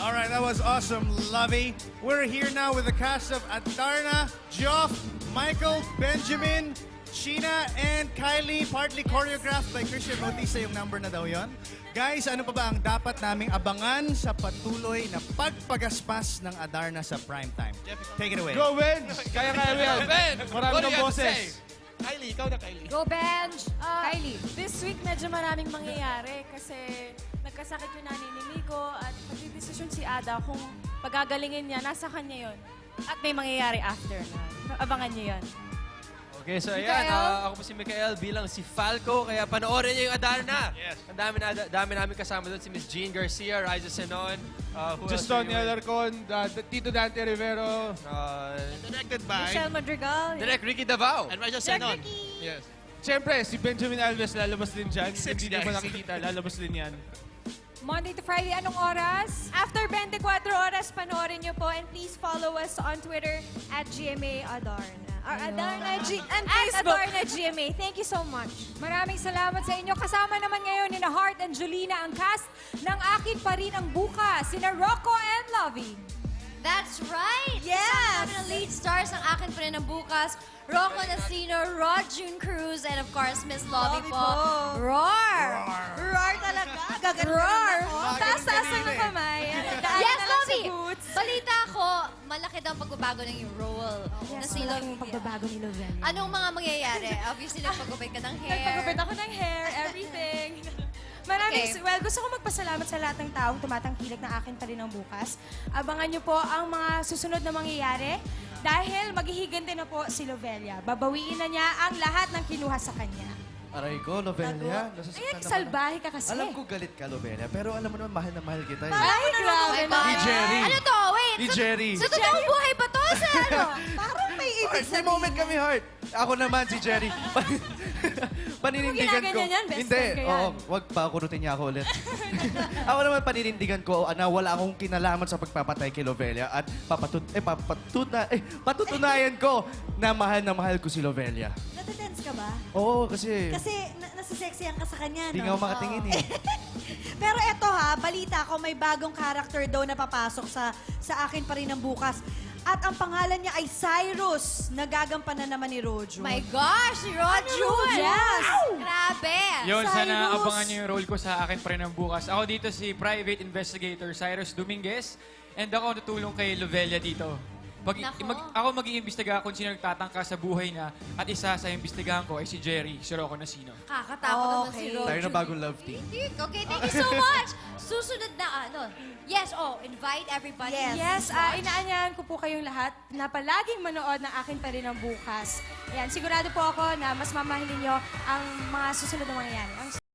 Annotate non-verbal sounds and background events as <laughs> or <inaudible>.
All right, that was awesome, Lovey. We're here now with the cast of Adarna, Joff, Michael, Benjamin, Sheena, and Kylie, partly choreographed by Christian Bautista yung number na daw yon. Guys, ano pa ba ang dapat naming abangan sa patuloy na pagpagaspas ng Adarna sa primetime? Take it away. Go, Benj! Kaya-kaya mo yan. Ben, Marami what do kang you have to boses. say? Kylie, ikaw na Kylie. Go Benj! Ah, Kylie. This week, medyo maraming mangyayari kasi nagkasakit yung nanay ni Miko at magdidesisyon si Ada kung pagagalingin niya, nasa kanya yon. At may mangyayari after na. Abangan niyo yon. Okay, so ayan, Mikael? ah, ako po si Mikael bilang si Falco, kaya panoorin niyo yung Adarna. Yes. Ang dami, na, dami namin kasama doon, si Miss Jean Garcia, Riza Senon, uh, who else Juston are you? Alarcon, uh, Tito Dante Rivero. Uh, Directed by Michelle Madrigal. Direct Ricky Davao. and Raja Direct Senon. Ricky. Yes. Siyempre, si Benjamin Alves lalabas din dyan. Six Hindi nyo pa guys. nakikita, lalabas din yan. Monday to Friday, anong oras? After 24 oras, panoorin niyo po and please follow us on Twitter at GMA Adarna. Or Adarna G and at Facebook. Adarna GMA. Thank you so much. Maraming salamat sa inyo. Kasama naman ngayon ni na Heart and Julina ang cast ng Akin Pa Rin Ang Bukas, sina Rocco and Lovey. That's right! Yes! Kasama ng lead stars ng akin pa rin ng bukas. Rocco Nacino, Rod June Cruz, and of course, Miss Lovey Lovey po. po. Roar! Roar talaga. Gaganda Roar. Pagbabago ng yung role. na Yes, si malaking Lovey. pagbabago ni Lovely. Anong mga mangyayari? Obviously, nagpagupit ka ng hair. Nagpagupit ako ng hair, everything. <laughs> Maraming, Okay. well, gusto ko magpasalamat sa lahat ng taong tumatangkilik ng akin pa rin ang bukas. Abangan niyo po ang mga susunod na mangyayari dahil maghihiganti na po si Lovelia. Babawiin na niya ang lahat ng kinuha sa kanya. Aray ko. Nasasaktan Ay, salbahe ka kasi. Alam ko galit ka, Lobelia. Pero alam mo naman, mahal na mahal kita. Eh. Ay, grabe Oh na. Ni Jerry. Ano to? Wait. Ni sa- Jerry. Sa totoong buhay ba to? Sa ano? Parang may Heart, may moment kami, Heart. Ako naman, si Jerry. <laughs> paninindigan ko. ginaganyan yan, best Hindi, friend ka yan. oo. Wag pa, kurutin niya ako ulit. <laughs> ako naman paninindigan ko na wala akong kinalaman sa pagpapatay kay Lovelia at papatut eh, papatuna eh, patutunayan ko na mahal na mahal ko si Lovelia. Natatense ka ba? Oo, kasi Kasi na nasasexyan ka sa kanya, hindi no? nga ako makatingin eh. <laughs> Pero eto ha, balita ko may bagong character daw na papasok sa sa akin pa rin ang bukas. At ang pangalan niya ay Cyrus, nagagampanan naman ni Rojo. My gosh, si Rod June! Yes! Grabe! Yun, sana abangan niyo yung role ko sa akin pa rin ng bukas. Ako dito si Private Investigator Cyrus Dominguez and ako tutulong kay Lovelia dito. Pag, Nako. mag, ako mag-iimbestiga kung sino nagtatangka sa buhay na at isa sa imbestigahan ko ay si Jerry, si Rocco Nasino. Kakatakot naman si Okay. Rod Tayo na bagong love team. Okay, thank you so much. Susunod na ano. Yes, oh, invite everybody. Yes. Yes, ah, inaanyahan ko po kayong lahat na palaging manood ng akin pa rin ang bukas. Ayan, sigurado po ako na mas mamahalin nyo ang mga susunod na mangyayari. Ang